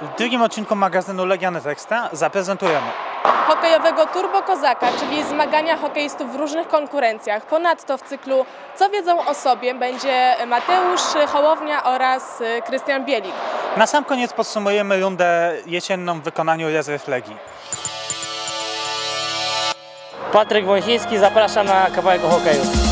W drugim odcinku magazynu Legiony Extra zaprezentujemy hokejowego Turbo Kozaka, czyli zmagania hokeistów w różnych konkurencjach. Ponadto w cyklu Co wiedzą o sobie będzie Mateusz Hołownia oraz y, Krystian Bielik. Na sam koniec podsumujemy rundę jesienną w wykonaniu rezerw Legii. Patryk Wąsiński zaprasza na kawałek o hokeju.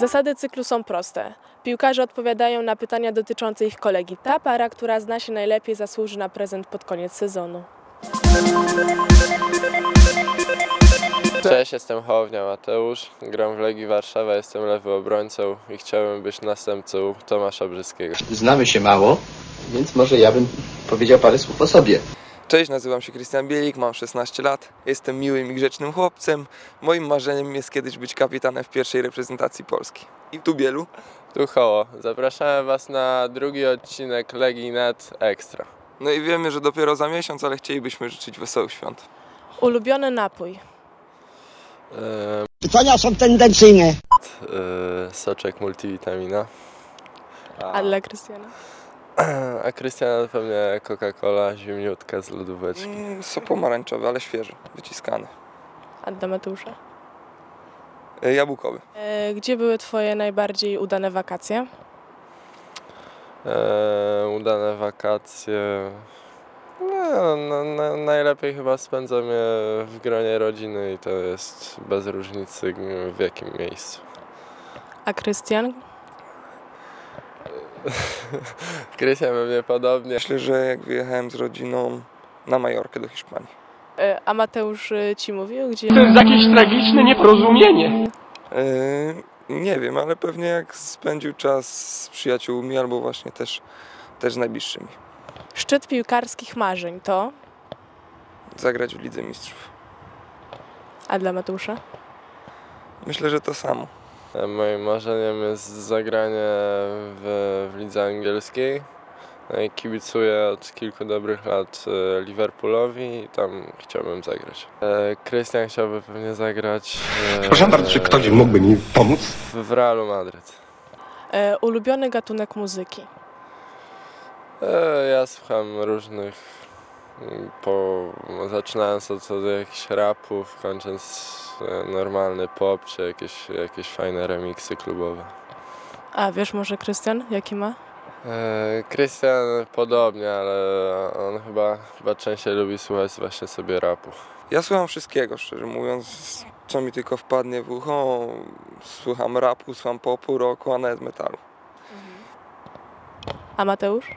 Zasady cyklu są proste. Piłkarze odpowiadają na pytania dotyczące ich kolegi. Ta para, która zna się najlepiej, zasłuży na prezent pod koniec sezonu. Cześć, jestem Hołownia Mateusz, gram w Legii Warszawa, jestem lewy obrońcą i chciałbym być następcą Tomasza Brzyskiego. Znamy się mało, więc może ja bym powiedział parę słów o sobie. Cześć, nazywam się Krystian Bielik, mam 16 lat, jestem miłym i grzecznym chłopcem. Moim marzeniem jest kiedyś być kapitanem w pierwszej reprezentacji Polski. I tu Bielu. Tu Hoło, zapraszamy Was na drugi odcinek Legii Net Extra. No i wiemy, że dopiero za miesiąc, ale chcielibyśmy życzyć wesołych świąt. Ulubiony napój. Eee, Pytania są tendencyjne. eee, soczek multivitamina. A dla Krystiana? A Krystiana pewnie Coca-Cola zimniutka z lodóweczki. Mm, ale świeży, wyciskany. A dla Mateusza? E, Jabłkowy. E, Gdzie były Twoje najbardziej udane wakacje? Eee, udane wakacje. No, no, no, najlepiej chyba spędzam je w gronie rodziny i to jest bez różnicy w jakim miejscu. A Krystian? Krystian pewnie podobnie. Myślę, że jak wyjechałem z rodziną na Majorkę do Hiszpanii. E, A Mateusz e, Ci mówił, gdzie... To jest jakieś tragiczne nieporozumienie. E, nie wiem, ale pewnie jak spędził czas z przyjaciółmi albo właśnie też, też z najbliższymi. Szczyt piłkarskich marzeń to... Zagrać w Lidze Mistrzów. A dla Mateusza? Myślę, że to samo. E, Moim marzeniem jest zagranie w, w lidze angielskiej. No kibicuję od kilku dobrych lat e, Liverpoolowi i tam chciałbym zagrać. E, Krystian chciałby pewnie zagrać Proszę bardzo, czy ktoś mógłby mi pomóc? w, w Realu Madryt. E, Ulubiony gatunek muzyki? E, Ja słucham różnych, po, zaczynając od, od jakichś rapów, kończąc e, normalny pop, czy jakieś, jakieś fajne remiksy klubowe. A wiesz może Krystian, jaki ma? E, Krystian podobnie, ale on chyba, chyba częściej lubi słuchać właśnie sobie rapu. Ja słucham wszystkiego, szczerze mówiąc, co mi tylko wpadnie w ucho. Słucham rapu, słucham popu, rocku, a nawet metalu. A Mateusz?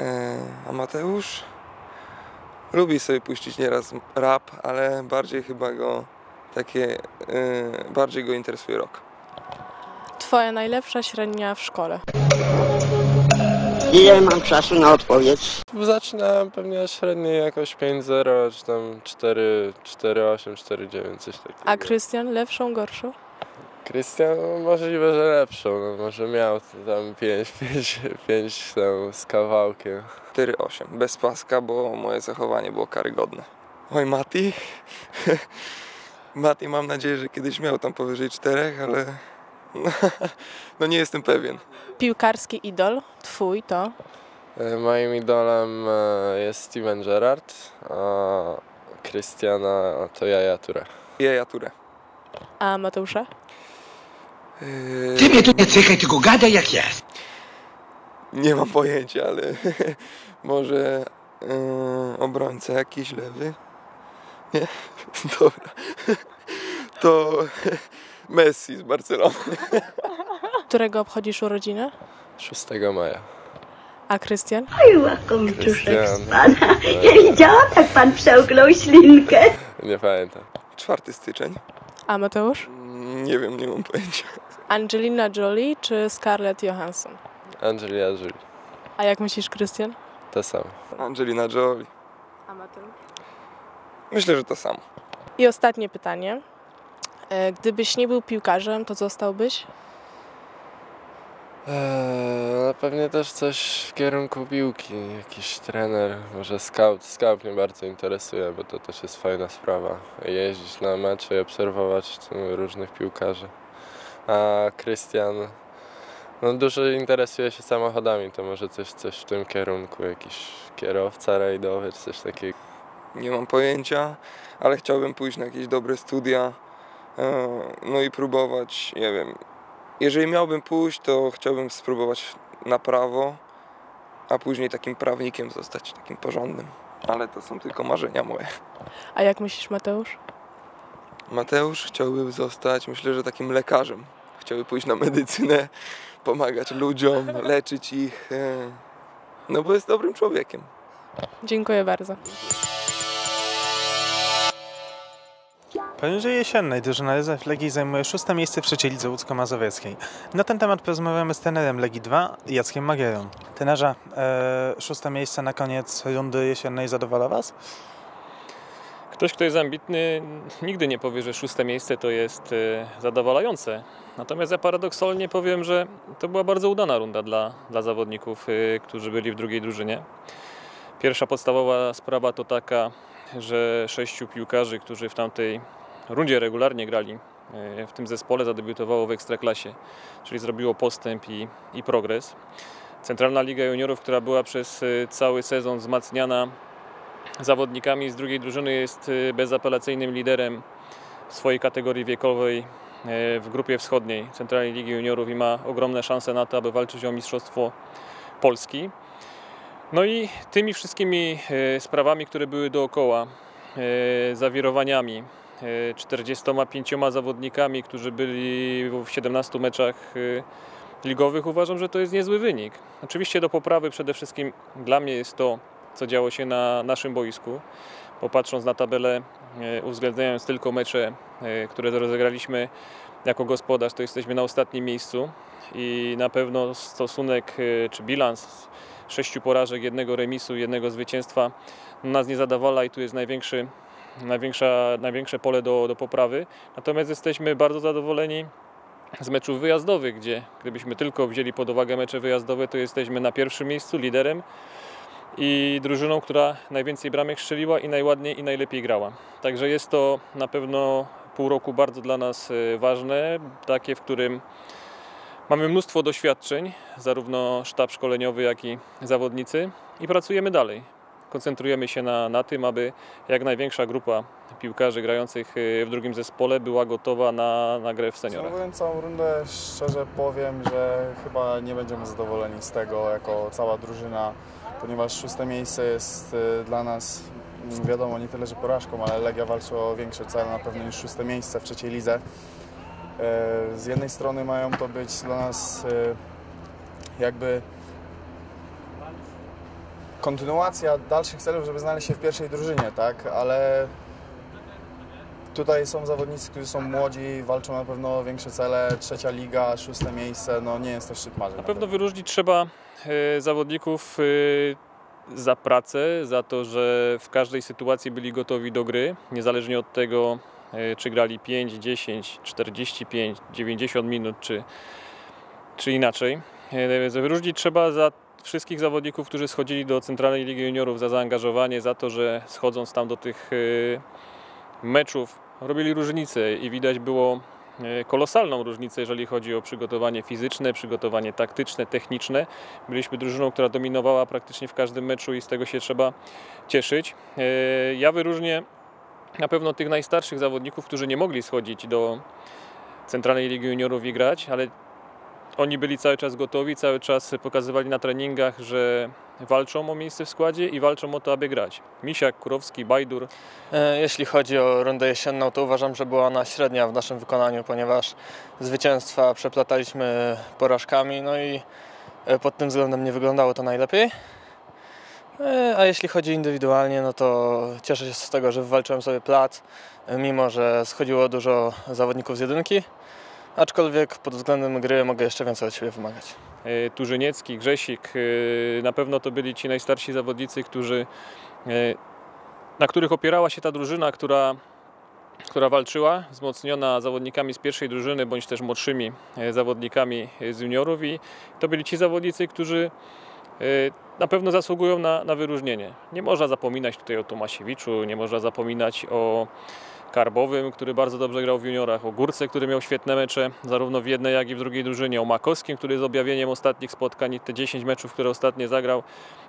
E, a Mateusz lubi sobie puścić nieraz rap, ale bardziej chyba go takie e, bardziej go interesuje rok. Twoja najlepsza średnia w szkole. Ile mam czasu na odpowiedź? Zaczynałem pewnie od średniej jakoś 5-0, czy tam 4, 4-8, 4-9, coś takiego. A Krystian lepszą, gorszą? Krystian no, możliwe, że lepszą, no, może miał tam 5, 5, 5 tam z kawałkiem. 4-8, bez paska, bo moje zachowanie było karygodne. Oj, Mati. Mati mam nadzieję, że kiedyś miał tam powyżej 4, ale no nie jestem pewien. Piłkarski idol, twój to? E, Moim idolem e, jest Steven Gerrard, a Krystiana to Jaja Ture. Jeja Ture. A Mateusza? Ty mnie tu nie cykaj, tylko gadaj jak jest. Nie mam pojęcia, ale może yy, obrońca jakiś lewy? Nie? Dobra. To Messi z Barcelony. Którego obchodzisz urodziny? 6 maja. A Krystian? Krystian. Ja widziałam, jak pan przełknął ślinkę. Nie pamiętam. 4 styczeń. A Mateusz? Nie wiem, nie mam pojęcia. Angelina Jolie czy Scarlett Johansson? Angelina Jolie. A jak myślisz, Krystian? To samo. Angelina Jolie. A Mateusz? Myślę, że to samo. I ostatnie pytanie. E, Gdybyś nie był piłkarzem, to zostałbyś? Eee, pewnie też coś w kierunku piłki, jakiś trener, może scout. Scout mnie bardzo interesuje, bo to też jest fajna sprawa. Jeździć na mecze i obserwować tu różnych piłkarzy. A Krystian, no dużo interesuje się samochodami, to może coś, coś w tym kierunku, jakiś kierowca rajdowy czy coś takiego. Nie mam pojęcia, ale chciałbym pójść na jakieś dobre studia. e, No i próbować, nie wiem. Jeżeli miałbym pójść, to chciałbym spróbować na prawo, a później takim prawnikiem zostać, takim porządnym. Ale to są tylko marzenia moje. A jak myślisz, Mateusz? Mateusz chciałby zostać, myślę, że takim lekarzem. Chciałby pójść na medycynę, pomagać ludziom, leczyć ich. e, No bo jest dobrym człowiekiem. Dziękuję bardzo. Poniżej jesiennej drużyna Legii zajmuje szóste miejsce w trzeciej lidze łódzko-mazowieckiej. Na ten temat porozmawiamy z trenerem Legii 2, Jackiem Magierą. Trenerze, e, szóste miejsce na koniec rundy jesiennej zadowala Was? Ktoś, kto jest ambitny, nigdy nie powie, że szóste miejsce to jest e, zadowalające. Natomiast ja paradoksalnie powiem, że to była bardzo udana runda dla, dla zawodników, e, którzy byli w drugiej drużynie. Pierwsza podstawowa sprawa to taka, że sześciu piłkarzy, którzy w tamtej rundzie regularnie grali e, w tym zespole, zadebiutowało w Ekstraklasie, czyli zrobiło postęp i, i progres. Centralna Liga Juniorów, która była przez e, cały sezon wzmacniana zawodnikami z drugiej drużyny jest y, bezapelacyjnym liderem swojej kategorii wiekowej w grupie wschodniej Centralnej Ligi Juniorów i ma ogromne szanse na to, aby walczyć o Mistrzostwo Polski. No i tymi wszystkimi sprawami, które były dookoła, zawirowaniami, 45 zawodnikami, którzy byli w 17 meczach ligowych, uważam, że to jest niezły wynik. Oczywiście do poprawy przede wszystkim dla mnie jest to, co działo się na naszym boisku. Bo patrząc na tabelę, e, uwzględniając tylko mecze, e, które rozegraliśmy jako gospodarz, to jesteśmy na ostatnim miejscu i na pewno stosunek e, czy bilans sześciu porażek, jednego remisu, jednego zwycięstwa nas nie zadawala i tu jest największy, największa, największe pole do, do poprawy. Natomiast jesteśmy bardzo zadowoleni z meczów wyjazdowych, gdzie gdybyśmy tylko wzięli pod uwagę mecze wyjazdowe, to jesteśmy na pierwszym miejscu, liderem i drużyną, która najwięcej bramek strzeliła i najładniej i najlepiej grała. Także jest to na pewno pół roku bardzo dla nas e, ważne, takie, w którym mamy mnóstwo doświadczeń, zarówno sztab szkoleniowy, jak i zawodnicy i pracujemy dalej. Koncentrujemy się na, na tym, aby jak największa grupa piłkarzy grających e, w drugim zespole była gotowa na, na grę w seniorach. Obserwując całą rundę, szczerze powiem, że chyba nie będziemy zadowoleni z tego jako cała drużyna, ponieważ szóste miejsce jest y, dla nas, mm, wiadomo, nie tyle, że porażką, ale Legia walczy o większe cele na pewno niż szóste miejsce w trzeciej lidze. E, Z jednej strony mają to być dla nas y, jakby kontynuacja dalszych celów, żeby znaleźć się w pierwszej drużynie, tak? Ale Tutaj są zawodnicy, którzy są młodzi, walczą na pewno o większe cele, trzecia liga, szóste miejsce, no nie jest to szczyt marzeń. Na pewno wyróżnić trzeba e, zawodników e, za pracę, za to, że w każdej sytuacji byli gotowi do gry, niezależnie od tego, e, czy grali 5, 10, 45, 90 minut, czy, czy inaczej. Wyróżnić trzeba za wszystkich zawodników, którzy schodzili do Centralnej Ligi Juniorów, za zaangażowanie, za to, że schodząc tam do tych e, meczów, robili różnicę i widać było e, kolosalną różnicę, jeżeli chodzi o przygotowanie fizyczne, przygotowanie taktyczne, techniczne. Byliśmy drużyną, która dominowała praktycznie w każdym meczu i z tego się trzeba cieszyć. E, Ja wyróżnię na pewno tych najstarszych zawodników, którzy nie mogli schodzić do Centralnej Ligi Juniorów i grać, ale oni byli cały czas gotowi, cały czas pokazywali na treningach, że walczą o miejsce w składzie i walczą o to, aby grać. Misiak, Kurowski, Bajdur. E, Jeśli chodzi o rundę jesienną, to uważam, że była ona średnia w naszym wykonaniu, ponieważ zwycięstwa przeplataliśmy porażkami, no i e, pod tym względem nie wyglądało to najlepiej. E, A jeśli chodzi indywidualnie, no to cieszę się z tego, że wywalczyłem sobie plac, mimo że schodziło dużo zawodników z jedynki, aczkolwiek pod względem gry mogę jeszcze więcej od siebie wymagać. e, Turzyniecki, Grzesik. e, Na pewno to byli ci najstarsi zawodnicy, którzy, e, na których opierała się ta drużyna, która, która walczyła, wzmocniona zawodnikami z pierwszej drużyny, bądź też młodszymi zawodnikami z juniorów i to byli ci zawodnicy, którzy na pewno zasługują na, na wyróżnienie. Nie można zapominać tutaj o Tomasiewiczu, nie można zapominać o Karbowym, który bardzo dobrze grał w juniorach, o Górce, który miał świetne mecze zarówno w jednej, jak i w drugiej drużynie, o Makowskim, który jest objawieniem ostatnich spotkań i te 10 meczów, które ostatnio zagrał,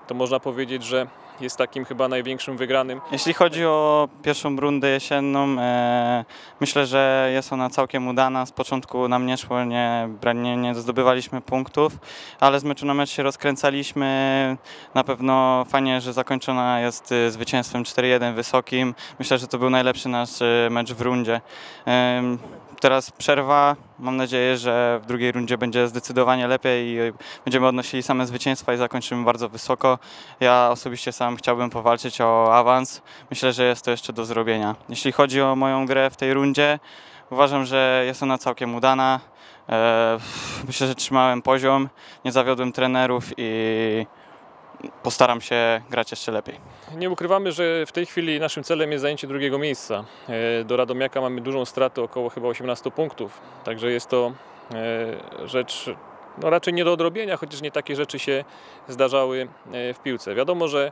to można powiedzieć, że jest takim chyba największym wygranym. Jeśli chodzi o pierwszą rundę jesienną, e, myślę, że jest ona całkiem udana. Z początku nam nie szło, nie, nie, nie zdobywaliśmy punktów, ale z meczu na mecz się rozkręcaliśmy. Na pewno fajnie, że zakończona jest e, zwycięstwem 4-1 wysokim. Myślę, że to był najlepszy nasz e, mecz w rundzie. Teraz przerwa. Mam nadzieję, że w drugiej rundzie będzie zdecydowanie lepiej i będziemy odnosili same zwycięstwa i zakończymy bardzo wysoko. Ja osobiście sam chciałbym powalczyć o awans. Myślę, że jest to jeszcze do zrobienia. Jeśli chodzi o moją grę w tej rundzie, uważam, że jest ona całkiem udana. E, Myślę, że trzymałem poziom, nie zawiodłem trenerów i postaram się grać jeszcze lepiej. Nie ukrywamy, że w tej chwili naszym celem jest zajęcie drugiego miejsca. E, Do Radomiaka mamy dużą stratę, około chyba 18 punktów, także jest to e, rzecz no raczej nie do odrobienia, chociaż nie takie rzeczy się zdarzały e, w piłce. Wiadomo, że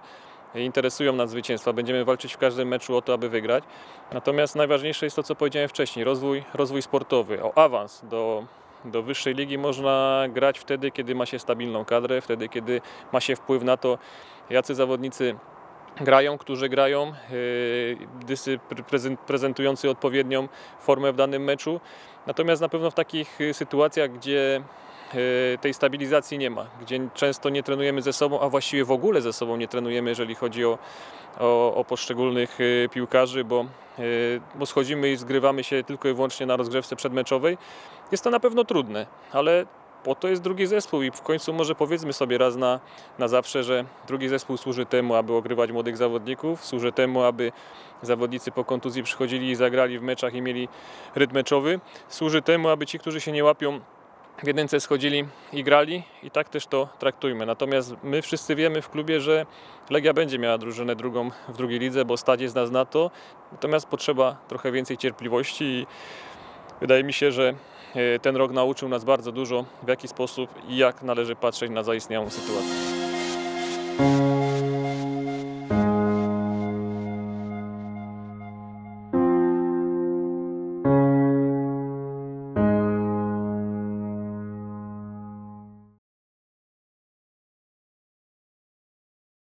interesują nas zwycięstwa, będziemy walczyć w każdym meczu o to, aby wygrać. Natomiast najważniejsze jest to, co powiedziałem wcześniej, rozwój, rozwój sportowy, o awans do, do wyższej ligi można grać wtedy, kiedy ma się stabilną kadrę, wtedy, kiedy ma się wpływ na to, jacy zawodnicy grają, którzy grają, yy, dysy pre- prezent- prezentujący odpowiednią formę w danym meczu. Natomiast na pewno w takich y, sytuacjach, gdzie tej stabilizacji nie ma, gdzie często nie trenujemy ze sobą, a właściwie w ogóle ze sobą nie trenujemy, jeżeli chodzi o, o, o poszczególnych y, piłkarzy, bo, y, bo schodzimy i zgrywamy się tylko i wyłącznie na rozgrzewce przedmeczowej. Jest to na pewno trudne, ale po to jest drugi zespół i w końcu może powiedzmy sobie raz na, na zawsze, że drugi zespół służy temu, aby ogrywać młodych zawodników, służy temu, aby zawodnicy po kontuzji przychodzili i zagrali w meczach i mieli rytm meczowy, służy temu, aby ci, którzy się nie łapią w jedynce schodzili i grali i tak też to traktujmy. Natomiast my wszyscy wiemy w klubie, że Legia będzie miała drużynę drugą w drugiej lidze, bo stać jest nas na to. Natomiast potrzeba trochę więcej cierpliwości i wydaje mi się, że e, ten rok nauczył nas bardzo dużo, w jaki sposób i jak należy patrzeć na zaistniałą sytuację.